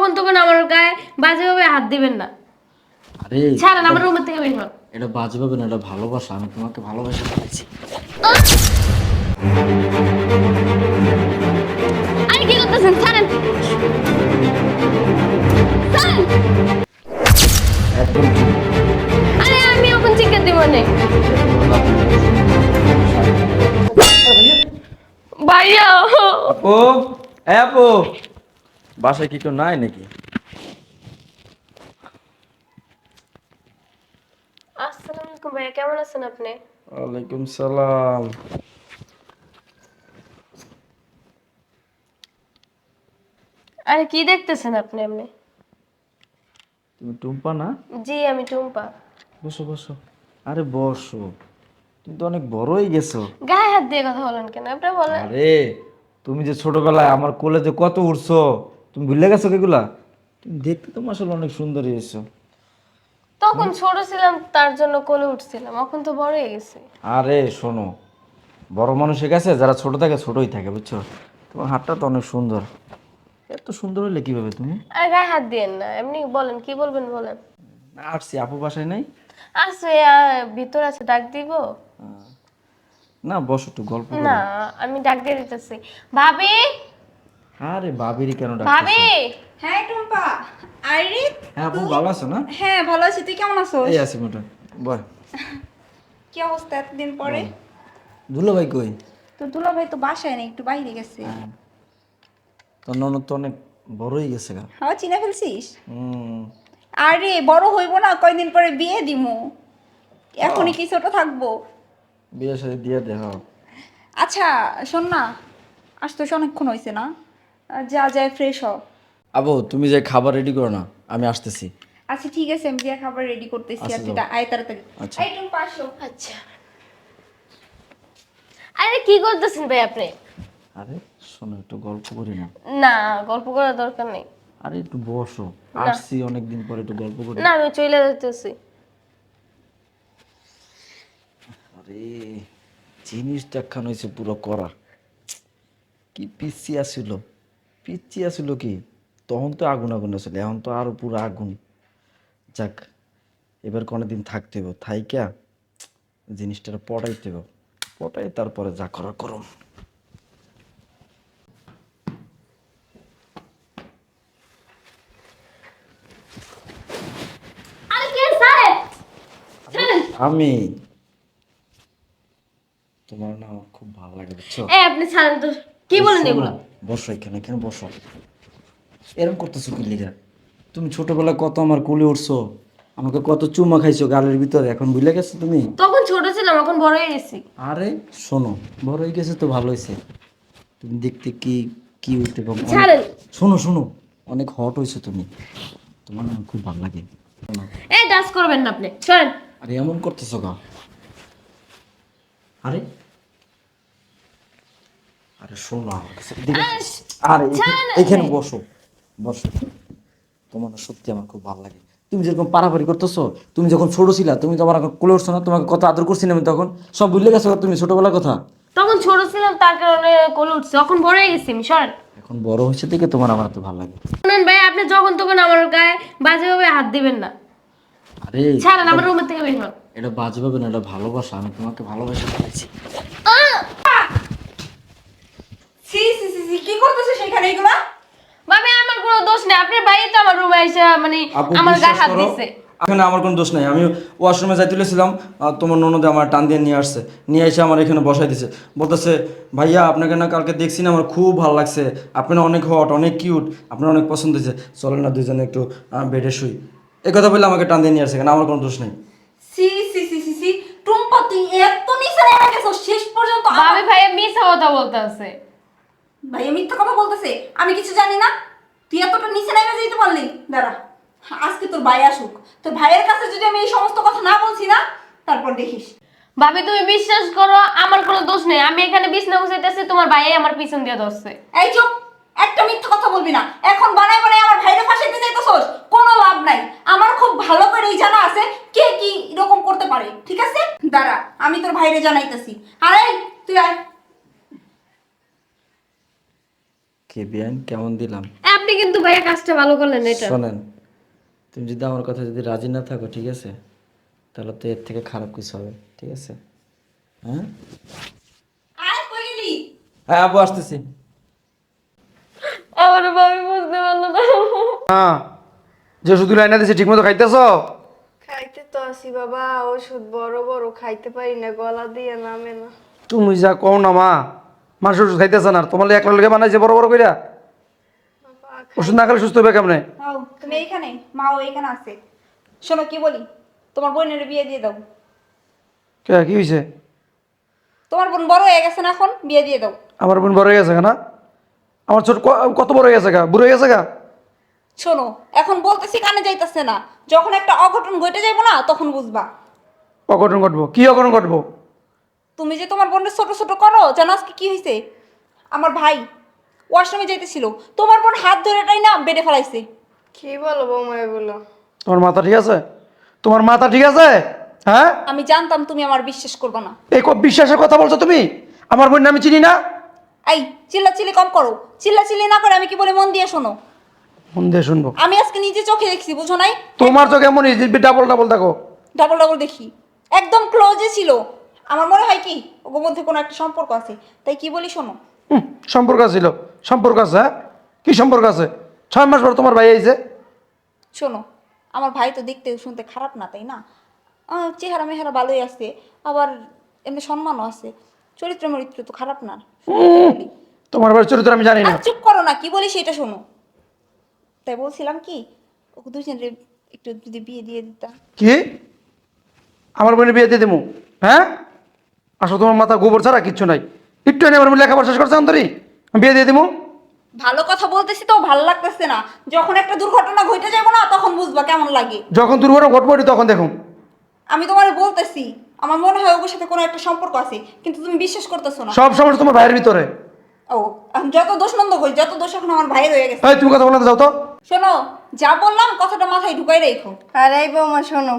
যখন তখন আমার গায়ে বাজেভাবে হাত দিবেন না। আরে ছাড়েন আমার রুমের থেকে বের হন। এটা বাজে পাবে না এটা ভালোবাসা আমি তোমাকে ভালোবাসা পেয়েছি আরে কি করতেছেন? ছাড়েন। আরে আমি ওখান চিকে দিব না। ভাইয়া। আপু এ আপু। বাসায় কি কেউ নাই নাকি? আসসালামু আলাইকুম ভাইয়া কেমন আছেন আপনি? ওয়ালাইকুম সালাম। আরে কি দেখতেছেন আপনি আপনি তুমি টুম্পা না? জি আমি টুম্পা। বসো বসো। আরে বসো। তুমি তো অনেক বড় হয়ে গেছো। গায়ে হাত দিয়ে কথা বলেন কেন? আপনি বলেন। আরে তুমি যে ছোটবেলায় আমার কোলে যে কত উঠছো তুমি ভুলে গেছো এগুলা তুমি দেখতে তো আসলে অনেক সুন্দর হয়েছো। তখন ছোট ছিলাম তার জন্য কোলে উঠছিলাম এখন তো বড় হয়ে গেছে। আরে শোনো বড় মানুষের কাছে যারা ছোট থাকে ছোটই থাকে বুঝছ? তোমার হাতটা তো অনেক সুন্দর। এত সুন্দর হলে কীভাবে তুমি? আর গায়ে হাত দিয়েন না এমনি বলেন কি বলবেন বলেন? আসছি আপু বাসায় নাই? আছে ভিতর আছে ডাক দিব? না বসো একটু গল্প না আমি ডাক দিয়ে দিতেছি। ভাবি! আরে বাবিরি কেন ডাক ভাবি হ্যাঁ টুম্পা। আইরি হ্যাঁ আপু ভালো আছো না? হ্যাঁ ভালো আছি। তুই কেমন আছো এই আছি মোটা বল। কি অবস্থা এতদিন পরে? দুলো ভাই কই? তো দুলা ভাই তো বাসায় নেই একটু বাইরে গেছে। তোর ননদ তো অনেক বড় হয়ে গেছে গা। হ্যাঁ চিনে ফেলছিস? হুম। আরে বড় হইব না কয়দিন পরে বিয়ে দিমু। এখনই কি ছোট থাকব? বিয়ে সাথে দিয়ে দে হ্যাঁ আচ্ছা শোন না আজ তো অনেকক্ষণ হয়েছে না। যা যায় ফ্রেশ হ আবু তুমি যে খাবার রেডি করো না আমি আসতেছি। আচ্ছা ঠিক আছে আমি যা খাবার রেডি করতেছি আর আচ্ছা, তুই আয় তাড়াতাড়ি। আচ্ছা। এই টুম্পা আসো আচ্ছা। আরে কি করতেছেন ভাই আপনি? আরে শোনো একটু গল্প করি না। না গল্প করার দরকার নেই। আরে একটু বসো। আসছি অনেকদিন পরে একটু গল্প করি। না আমি চলে যেতেছি আরে জিনিসটা একখান হয়েছে পুরো করা কি পিচ্ছি আসিল পিচ্ছি আসলো কি? তখন তো আগুন আগুন আসলে এখন তো আরও পুরো আগুন। যাক এবার কোনোদিন থাকতে হবে থাইকা জিনিসটা পটাইতে হবে পটাই তারপরে যা করার করম। আমি। তোমার না আমার খুব ভালো লাগে বুঝছ? এই আপনি ছাড়েন তো। কি বলেন এগুলো? বসো এখানে এখানে বসো। এরকম করতেছো কি লিগা? তুমি ছোটবেলায় কত আমার কোলে উঠছো আমাকে কত চুমা খাইছো গালের ভিতরে এখন ভুলে গেছো তুমি? তখন ছোট ছিলাম এখন বড় হয়ে গেছি। আরে শোনো বড় হয়ে গেছে তো ভালো হয়েছে। তুমি দেখতে কি কিউট এবং অনেক- ছাড়েন। শোনো শোনো অনেক হট হয়েছে তুমি। তোমার না আমার খুব ভালো লাগে। এই ডান্স করবেন না আপনি ছাড়েন। আরে এমন করতেছো গা। আরে শোনো আমার কাছে এদিকে- আস, আরে এখানে- এখানে বসো বসো। তোমার না সত্যি আমার খুব ভালো লাগে। তুমি যেরকম পারাপারি করতেছো তুমি যখন ছোট ছিলা তুমি তো আমার কোলে উঠছো না তোমাকে কত আদর করছি না আমি তখন। সব ভুলে গেছো তুমি ছোটবেলার কথা? তখন ছোট ছিলাম তার কারণে কোলে উঠছে। এখন বড় হয়ে গেছি আমি সরেন। এখন বড় হয়েছে দেখে তোমার আমার এত ভালো লাগে। শুনেন ভাই আপনি যখন তখন আমার গায়ে বাজেভাবে হাত দিবেন না। আরে ছাড়েন আমার রুমের থেকে বের হন। এটা বাজে পাবে না এটা ভালোবাসা। আমি তোমাকে ভালোবাসা পেয়েছি সি সি সি সি কি করতেছো সেখানে এগুলা ভাবি আমার কোনো দোষ নেই আপনার ভাই তো আমার রুমে এসে মানে আমার গায়ে হাত দিছে। এখানে আমার কোনো দোষ নাই। আমি ওয়াশরুমে যাই তুলেছিলাম তোমার ননদে আমার টান দিয়ে নিয়ে আসছে। নিয়ে এসে আমার এখানে বসাই দিছে। বলতেছে ভাইয়া আপনাকে না কালকে দেখছি না আমার খুব ভালো লাগছে। আপনি না অনেক হট অনেক কিউট আপনার অনেক পছন্দ হয়েছে। চলেন না দুজনে একটু বেডে শুই। এই কথা বললে আমাকে টান দিয়ে নিয়ে আসছে কেন আমার কোনো দোষ নেই। সি সি সি সি সি টুম্পা তুই এত নিচে নেমে গেছো শেষ পর্যন্ত ভাবি ভাই মিথ্যা কথা বলতে আছে ভাই মিথ্যা কথা বলতেছে আমি কিছু জানি না। তুই এতটা নিচে নেমে যেতে পারলি? দাঁড়া আজকে তোর ভাই আসুক। তোর ভাইয়ের কাছে যদি আমি এই সমস্ত কথা না বলছি না তারপর দেখিস। ভাবি তুমি বিশ্বাস করো আমার কোনো দোষ নেই। আমি এখানে বিছনা বসাইতেছি তোমার ভাই আমার পিছন দিয়ে ধরছে। এই চুপ! একটা মিথ্যা কথা বলবি না। এখন বানাই বানাই আমার ভাইরে ফাঁসাইতে চাইতেছস কোনো লাভ নাই। আমার খুব ভালো করেই জানা আছে কে কি এরকম করতে পারে ঠিক আছে? দাঁড়া আমি তোর ভাইরে জানাইতেছি। আরে তুই আয়। কে বিয়ান কেমন দিলাম? আপনি কিন্তু ভাইয়া কাজটা ভালো করলেন এটা। শোনেন তুমি যদি আমার কথা যদি রাজি না থাকো ঠিক আছে? তাহলে তো এর থেকে খারাপ কিছু হবে ঠিক আছে? হ্যাঁ? হ্যাঁ আবু আসতেছি। আমার ভাবি বুঝতে পারল না। হ্যাঁ যে শুধু লাইনা দিছে ঠিক মতো খাইতেছ? খাইতে তো আসি বাবা ওষুধ বড় বড় খাইতে পারি না গলা দিয়ে নামে না। তুমি যা কও না মা। মানুষ ওষুধ খাইতেছে না তোমার একলা লোকে বানাইছে বড় বড় কইরা। ওষুধ না খেলে সুস্থ হবে কেমনে? তুমি এইখানে মাও এইখানে আছে। শোনো কি বলি? তোমার বোনের বিয়ে দিয়ে দাও। কে কি হয়েছে তোমার বোন বড় হয়ে গেছে না এখন? বিয়ে দিয়ে দাও। আমার বোন বড় হয়ে গেছে না আমার ছোট কত বড় হয়ে গেছে গা? বুড়ো হয়ে গেছে গা? শোনো এখন বলতেছি কানে যাইতাছে না। যখন একটা অঘটন ঘটে যাইবো না তখন বুঝবা। অঘটন ঘটবো? কি অঘটন ঘটবো? তুমি যে তোমার বোনের ছোট ছোট করো জানো আজকে কি হয়েছে আমার ভাই ওয়াশরুমে যাইতেছিল। তোমার বোন হাত ধরে টাই না বেড়ে ফেলাইছে। কি বলো বৌমা এগুলো? তোমার মাথা ঠিক আছে? তোমার মাথা ঠিক আছে? হ্যাঁ? আমি জানতাম তুমি আমার বিশ্বাস করবে না। এই ক- বিশ্বাসের কথা বলছো তুমি? আমার বোন আমি চিনি না? এই চিল্লা চিল্লি কম করো। চিল্লা চিল্লি না করে আমি কি বলে মন দিয়ে শোনো। মন দিয়ে শুনব। আমি আজকে নিজে চোখে দেখছি বুঝো নাই? তোমার তো কেমন ডাবল ডাবল দেখো। ডাবল ডাবল দেখি। একদম ক্লোজে ছিল। আমার মনে হয় কি ওর মধ্যে কোনো একটা সম্পর্ক আছে। তাই কি বলি শোনো? হুম, সম্পর্ক ছিল সম্পর্ক আছে হ্যাঁ? কি সম্পর্ক আছে? ছয় মাস পর তোমার ভাই আইছে। শোনো আমার ভাই তো দেখতে শুনতে খারাপ না তাই না? আহ, চেহারা মেহারা ভালোই আছে আবার এমনি সম্মানও আছে। চরিত্র মরিত্র তো খারাপ না। বলি। তোমার ভাইয়ের চরিত্র আমি জানি না। আর চুপ করো না কি বলি সেটা শোনো। তাই বলছিলাম কি ওকে দুজনের একটু যদি বিয়ে দিয়ে দিতাম। কি? আমার বোনের বিয়ে দিয়ে দেবো হ্যাঁ? আসলে তোমার মাথা গোবর ছাড়া কিচ্ছু নাই। একটু এনে আমার লেখাপড়া শেষ করছে অন্তরি? আমি বিয়ে দিয়ে দেবো ভালো কথা বলতেছি তো ভালো লাগতেছে না। যখন একটা দুর্ঘটনা ঘটে যাব না তখন বুঝবা কেমন লাগে। যখন দুর্ঘটনা ঘটবো তখন দেখুন। আমি তোমার বলতেছি আমার মনে হয় ওর সাথে কোনো একটা সম্পর্ক আছে কিন্তু তুমি বিশ্বাস করতেছো না। সব সময় তোমার ভাইয়ের ভিতরে। ও এখন যত দোষ নন্দ করি যত দোষ এখন আমার ভাইয়ের হয়ে গেছে। এই তুমি কথা বলতে যাও তো। শোনো যা বললাম কথাটা মাথায় ঢুকাই রেখো। আর এই বৌমা শোনো।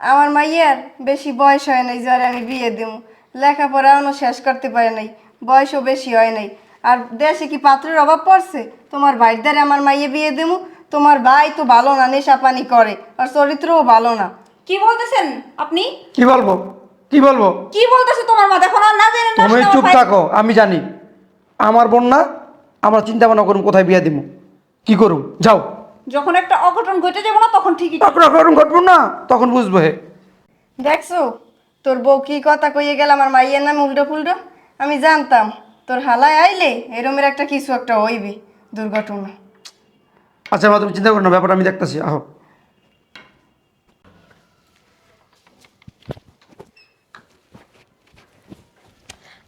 আমার মাইয়ার বেশি বয়স হয় নাই যারে আমি বিয়ে দেব লেখাপড়া এখনও শেষ করতে পারে নাই বয়সও বেশি হয় নাই। আর দেশে কি পাত্রের অভাব পড়ছে? তোমার ভাইয়ের দ্বারা আমার মাইয়ে বিয়ে দেবো তোমার ভাই তো ভালো না নেশা পানি করে আর চরিত্রও ভালো না। কি বলতেছেন আপনি? কি বলব? কি বলব? কি বলতেছে তোমার মা দেখো না না জেনে না তুমি চুপ থাকো আমি জানি। আমার বোন না আমার চিন্তা ভাবনা করুন কোথায় বিয়ে দিব। কি করুম? যাও। যখন একটা অঘটন ঘটে যাব না তখন ঠিকই তখন করুন ঘটবো না তখন বুঝব হে। দেখছ? তোর বউ কি কথা কইয়ে গেল আমার মাইয়ের নামে উল্টো ফুল্টো? আমি জানতাম তোর হালায় আইলে এরমের একটা কিছু একটা হইবে দুর্ঘটনা। আচ্ছা মা তুমি চিন্তা করো না ব্যাপারটা আমি দেখতেছি আহ।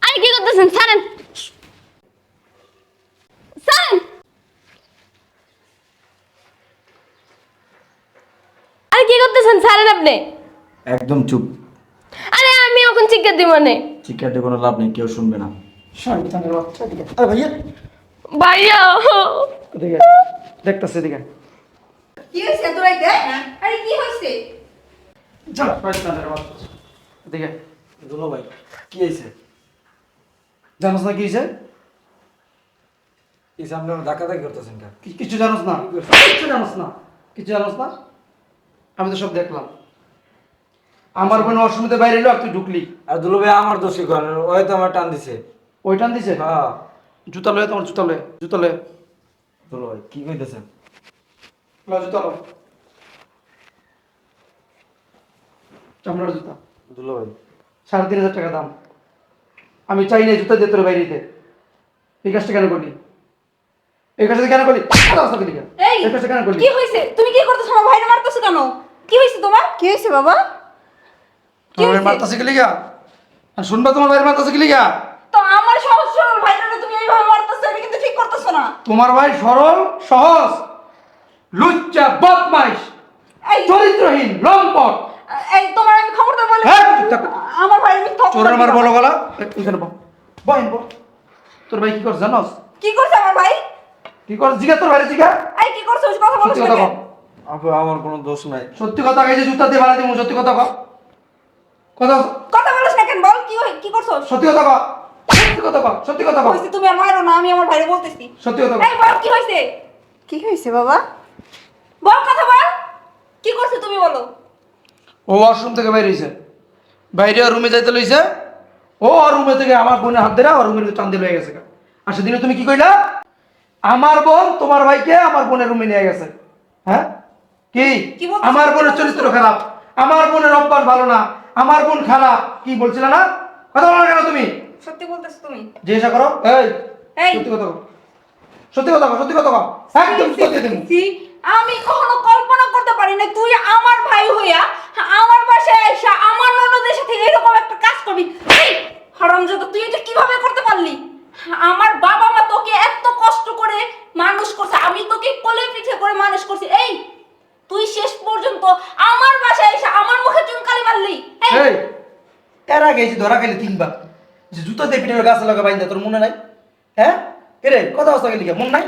আরে কি করতেছেন ছাড়েন। ছাড়েন। আরে কি করতেছেন ছাড়েন আপনি। একদম চুপ। চিৎকার দিব না। চিকাটে কোনো লাভ নেই কেউ শুনবে না। শয়তানের বাচ্চা এদিকে। আরে ভাইয়া। ভাইয়া। এদিকে দেখতেছি এদিকে। কি হয়েছে তোরাইতে আরে কি হয়েছে? যা শয়তানের বাচ্চা। এদিকে। দুলো ভাই কি হয়েছে? জানোস না কি এই সামনে ধাক্কা ধাক্কি করতেছেন কিছু জানোস না। কিছু জানোস না। কিছু জানোস না। আমি তো সব দেখলাম। আমার বোন অসুবিধা বাইরে এলো আর তুই ঢুকলি? আর দুলু ভাই আমার দোষী করেন ওই তো আমার টান দিছে। ওই টান দিছে? হ্যাঁ। জুতা লয়ে তোমার জুতা লয়ে জুতা লয়ে। দুলো ভাই কি কইতেছেন? লো জুতা লো চামড়ার জুতা। দুলো ভাই। সাড়ে তিন হাজার টাকা দাম। আমি চাই না জুতা দিয়ে তোর বাইরে দিতে। এই কাজটা কেন করলি? এই কাজটা কেন করলি? এই এই কাজটা কেন করলি? কি হয়েছে তুমি কি করতেছো? আমার ভাইরে মারতেছো কেন? কি হয়েছে তোমার? কি হয়েছে বাবা? তোমার? মারতাছে কি লিগা? আর শুনবা তোমার ভাইয়ের মারতাছে কি লিগা? তো আমার সহজ সরল ভাইটাকে তুমি এইভাবে মারতেছো এটা কিন্তু ঠিক করতেছো না। তোমার ভাই সরল সহজ লুচ্চা বদমাইশ এই চরিত্রহীন লম্পট। এই তোমার আমি খবরদার বলে হ্যাঁ। আমার ভাই চোরের আমার বলো গলা। বল। তোর ভাই কি করছে জানোস? কি করছে আমার ভাই? কি করছে জিগা তোর ভাই জিগা? এই কি করছে ওই কথা বলছ সত্যি কথা আপু আমার কোনো দোষ নাই। সত্যি কথা কইছে জুতা দিয়ে বাড়ি দিমু সত্যি কথা কও। কথা কথা বলিস না কেন বল কি হই- কি করছ? সত্যি কথা কও। সত্যি কথা কও সত্যি কথা কও। হয়েছে তুমি আর মারো না আমি আমার ভাইরে বলতেছি। সত্যি কথা কও। এই বল কি হয়েছে কি হয়েছে বাবা? বল কথা বল। কি করছ তুমি বলো? ও ওয়াশরুম থেকে বাইরে হয়েছে বাইরে রুমে যাইতে লইছে। ও আর রুমে থেকে আমার বোনের হাত ধরে আর রুমের টান দিয়ে লয়ে গেছে আর সেদিনে তুমি কি কইলা? আমার বোন তোমার ভাইকে আমার বোনের রুমে নিয়ে গেছে। হ্যাঁ? কি? আমার বোনের চরিত্র খারাপ। আমার বোনের অভ্যাস ভালো না। আমার বোন খারাপ কি বলছিলে না? কথা বলো না কেন তুমি? সত্যি বলতেছো তুমি? জিজ্ঞাসা করো এই এই। সত্যি কথা সত্যি কথা সত্যি কথা একদম সত্যি তুমি। আমি কখনো কল্পনা করতে পারি না তুই আমার ভাই হইয়া আমার বাসায় এসে আমার ননদের সাথে এরকম একটা কাজ করবি এই, হারামজাদা তুই এটা কীভাবে করতে পারলি আমার বাবা মা তোকে এত কষ্ট করে মানুষ করছে আমি তোকে কোলে পিঠে করে মানুষ করছি এই তুই শেষ পর্যন্ত আমার বাসায় এসে আমার মুখে চুনকালি মারলি এই, এই যে ধরা গেলে তিনবার। যে জুতো দিয়ে পিঠের গাছ লাগা বাইন্দা তোর মনে নাই? হ্যাঁ? এরে কথা বসা গেলি কে? মন নাই?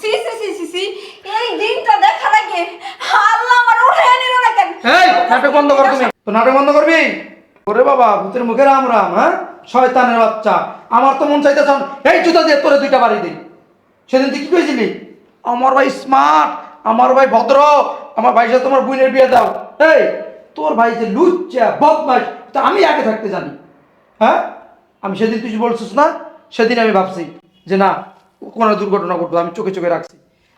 সি সি সি সি সি এই দিনটা দেখার আগে আল্লাহ আমার উঠে নিল না কেন এই নাটক বন্ধ কর তুমি। তো নাটক বন্ধ করবি? ওরে বাবা ভূতের মুখে রাম রাম হ্যাঁ? শয়তানের বাচ্চা। আমার তো মন চাইতেছ এই জুতা দিয়ে তোরে দুইটা বাড়ি দিই। সেদিন তুই কি কইছিলি? আমার ভাই স্মার্ট আমার ভাই ভদ্র আমার ভাই সাথে তোমার বোনের বিয়ে দাও। এই তোর ভাই যে লুচ্চা বদমাস তা আমি আগে থাকতে জানি। হ্যাঁ? আমি সেদিন তুই বলছিস না সেদিন আমি ভাবছি যে না কোনো দুর্ঘটনা ঘটবে আমি চোখে চোখে রাখছি।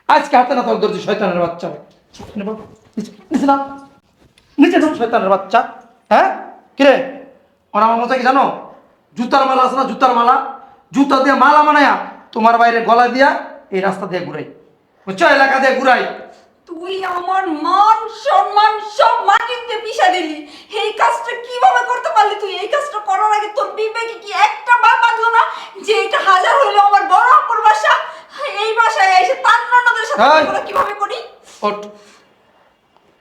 আজকে হাতে না তোর ধরছি শয়তানের বাচ্চা? নিচে বল, নিচে, শয়তানের বাচ্চা। হ্যাঁ? কিরে? ওর আমার মতো কি জানো? জুতার মালা আছে না জুতার মালা? জুতা দিয়ে মালা বানায়া তোমার বাইরে গলা দিয়া এই রাস্তা দিয়ে ঘুরাই। বুঝছ? এলাকা দিয়ে ঘুরাই। তুই আমার মান সম্মান সব মাটিতে পিষা দিলি। এই কাজটা কীভাবে করতে পারলি তুই? এই কাজটা করার আগে তোর বিবেকে কি একটা বার বাঁধলো না যে এটা হাজার হলো আমার বড় অপর বাসা? এই বাসায় এসে তার ননদের সাথে এই! কীভাবে করি? ওট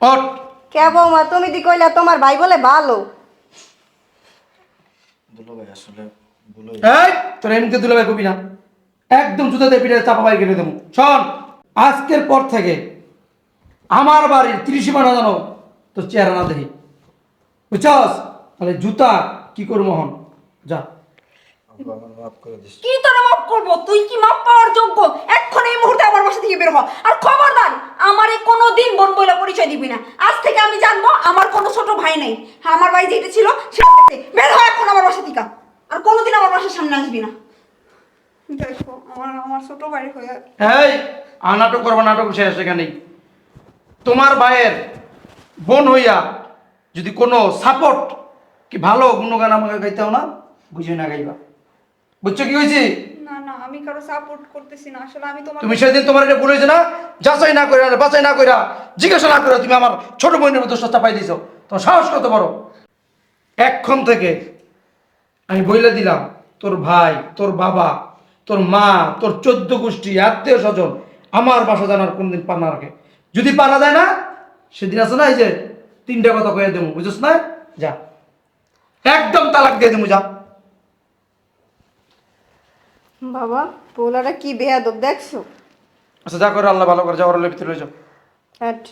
ওট কে বৌমা তুমি দি কইলা তোমার ভাই বলে ভালো। দুলো ভাই আসলে ভুল এই তোর এমনিতে কবি না। একদম জুতা দিয়ে পিঠে চাপা বাড়ি কেটে দেবো। শোন আজকের পর থেকে আমার বাড়ির ত্রিশ মানা জানো তোর চেহারা না দেখি। বুঝছস? তাহলে জুতা কি করব হন যা। কি তোরে মাফ করব? তুই কি মাপ পাওয়ার যোগ্য? এখন এই মুহূর্তে আমার বাসা থেকে বের হ। আর খবরদার আমারে কোনো দিন বোন বইলা পরিচয় দিবি না। আজ থেকে আমি জানব আমার কোনো ছোট ভাই নেই। আমার ভাই যেটা ছিল সে। বের হ এখন আমার বাসা থেকে। আর কোনোদিন আমার বাসার সামনে আসবি না। দেখো আমার আমার ছোট ভাই হয়ে এই আর নাটক করব নাটক শেষ সেখানেই তোমার ভাইয়ের বোন হইয়া যদি কোনো সাপোর্ট কি ভালো গুণগান আমাকে গাইতেও না বুঝে না গাইবা। বুঝছ কি হয়েছে না না আমি কারও সাপোর্ট করতেছি না। আসলে আমি তোমার তুমি সেদিন তোমার এটা হয়েছে না? যাচাই না বাছাই না কইরা জিজ্ঞাসা না তুমি আমার ছোট বোনের মতো সস্তা পাই দিছো। তোমার সাহস কত বড়? এক্ষণ থেকে আমি বইলে দিলাম তোর ভাই তোর বাবা তোর মা তোর চোদ্দ গোষ্ঠী আত্মীয় স্বজন আমার বাসা জানার কোনদিন পানা রাখে। যদি পারা যায় না সেদিন আছে না এই যে তিনটা কথা কয়ে দেবো বুঝছ না? যা। একদম তালাক দিয়ে দেবো যা। বাবা পোলাটা কি বেয়াদব দেখছ? আচ্ছা যা করে আল্লাহ ভালো করে ওর ভিতরে যাও। হ্যাট।